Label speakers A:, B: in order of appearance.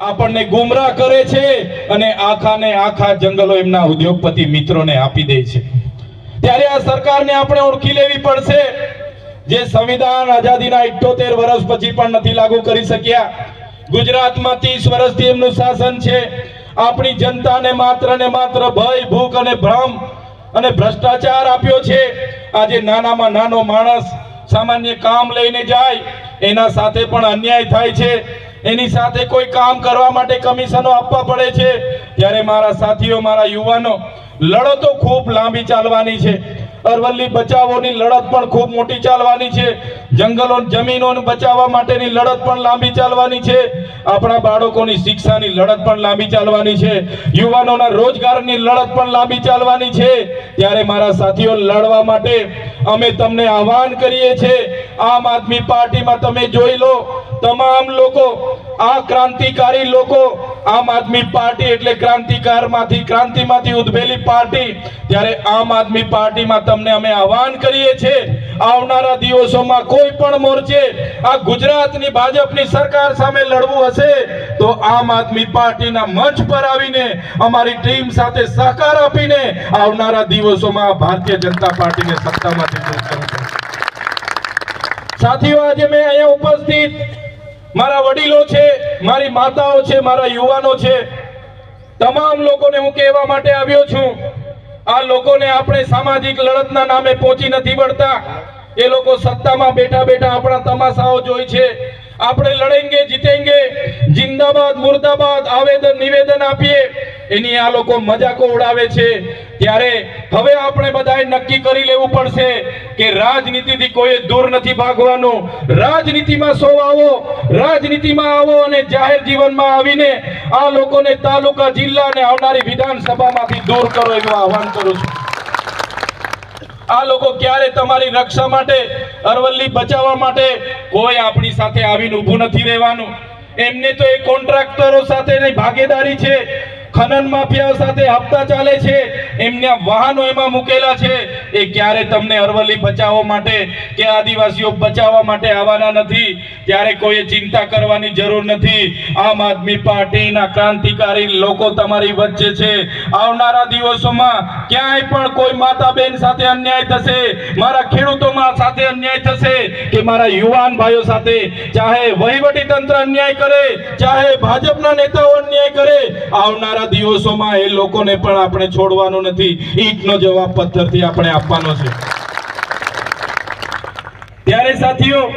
A: આપણને ગુમરાહ કરે છે અને આખા ને આખા જંગલો એમના ઉદ્યોગપતિ મિત્રોને આપી દે છે. ત્યારે આ સરકારને આપણે ઓળખી લેવી પડશે. જે સંવિધાન આઝાદીના 78 વર્ષ પછી પણ નથી લાગુ કરી શક્યા. ગુજરાતમાં 30 વર્ષથી એમનું શાસન છે. આપણી જનતાને માત્ર ને માત્ર ભય, ભૂખ અને ભ્રમ અને ભ્રષ્ટાચાર આપ્યો છે. આજે નાનામાં નાનો માણસ સામાન્ય કામ લઈને જાય. એના સાથે પણ અન્યાય થાય છે. એની સાથે કોઈ કામ કરવા માટે કમિશનો આપવા પડે છે. ત્યારે મારા સાથીઓ, મારા યુવાનો લડતો ખૂબ લાંબી ચાલવાની છે. અરવલ્લી બચાવોની લડત પણ ખૂબ મોટી ચાલવાની છે. જંગલો જમીનોને બચાવવા માટેની લડત પણ લાંબી ચાલવાની છે. આપણા બાળકોની શિક્ષાની લડત પણ લાંબી ચાલવાની છે. યુવાનોના રોજગારની લડત પણ લાંબી ચાલવાની છે. ત્યારે મારા સાથીઓ, લડવા માટે અમે તમને આહવાન કરીએ છીએ આમ આદમી પાર્ટીમાં તમે જોઈ લો, તમામ લોકો, આ ક્રાંતિકારી લોકો આમ આદમી પાર્ટી એટલે ક્રાંતિકારમાંથી, ક્રાંતિમાંથી ઉદ્ભેલી પાર્ટી. ત્યારે આમ આદમી પાર્ટીમાં તમને અમે આહવાન કરીએ છીએ, આવનારા દિવસોમાં કોઈ પણ મોરચે આ ગુજરાતની ભાજપની સરકાર સામે લડવું હશે, તો આમ આદમી પાર્ટીના મંચ પર આવીને અમારી ટીમ સાથે સહકાર આપીને આવનારા દિવસોમાં ભારતીય જનતા પાર્ટીને સત્તામાંથી દૂર કરવું સાથીઓ, આજે મેં અહીંયા ઉપસ્થિત મારા વડીલો છે મારી માતાઓ છે, મારા યુવાનો છે, તમામ લોકોને હું કહેવા માટે આવ્યો છું, આ લોકોને આપણે સામાજિક લડતના નામે પહોંચી નથી વળતા. એ લોકો સત્તામાં બેઠા બેઠા આપણા તમાશાઓ જોઈ છે. આપણે લડેંગે, જીતેંગે, જિંદાબાદ, મુર્દાબાદ, આવેદન, નિવેદન આપીએ. એની આ લોકો મજાકો ઉડાવે છે. ત્યારે હવે આપણે બધાએ નક્કી કરી લેવું પડશે કે રાજનીતિથી કોઈ દૂર નથી ભાગવાનું. રાજનીતિમાં સો આવો, રાજનીતિમાં આવો અને જાહેર જીવનમાં આવીને આ લોકોને તાલુકા, જિલ્લા અને આવનારી વિધાનસભામાંથી દૂર કરો એવું આહવાન કરું છું. આ લોકો ક્યારે તમારી રક્ષા માટે, અરવલ્લી બચાવવા માટે કોઈ આપણી સાથે આવીને ઊભું નથી રહેવાનું? એમને તો એ કોન્ટ્રાક્ટરો સાથેની ભાગીદારી છે. ખનન માફિયાઓ સાથે હપ્તા ચાલે છે. એમના વાહનો એમાં મૂકેલા છે. એ ક્યારે તમને અરવલ્લી બચાવવા માટે કે આદિવાસીઓ બચાવવા માટે આવવાના નથી? ત્યારે કોઈએ ચિંતા કરવાની જરૂર નથી. આમ આદમી પાર્ટીના ક્રાંતિકારી લોકો તમારી વચ્ચે છે. આવનારા દિવસોમાં ક્યાંય પણ કોઈ માતા બેન સાથે અન્યાય થશે, મારા ખેડૂતોમાં સાથે અન્યાય થશે કે મારા યુવાન ભાઈઓ સાથે. ચાહે વહીવટી તંત્ર અન્યાય કરે, ચાહે ભાજપના નેતાઓ અન્યાય કરે આવનારા દિવસોમાં એ લોકોને પણ આપણે છોડવાનું નથી. ઈટનો જવાબ પથ્થરથી આપણે આપવાનો છે. ત્યારે સાથીઓ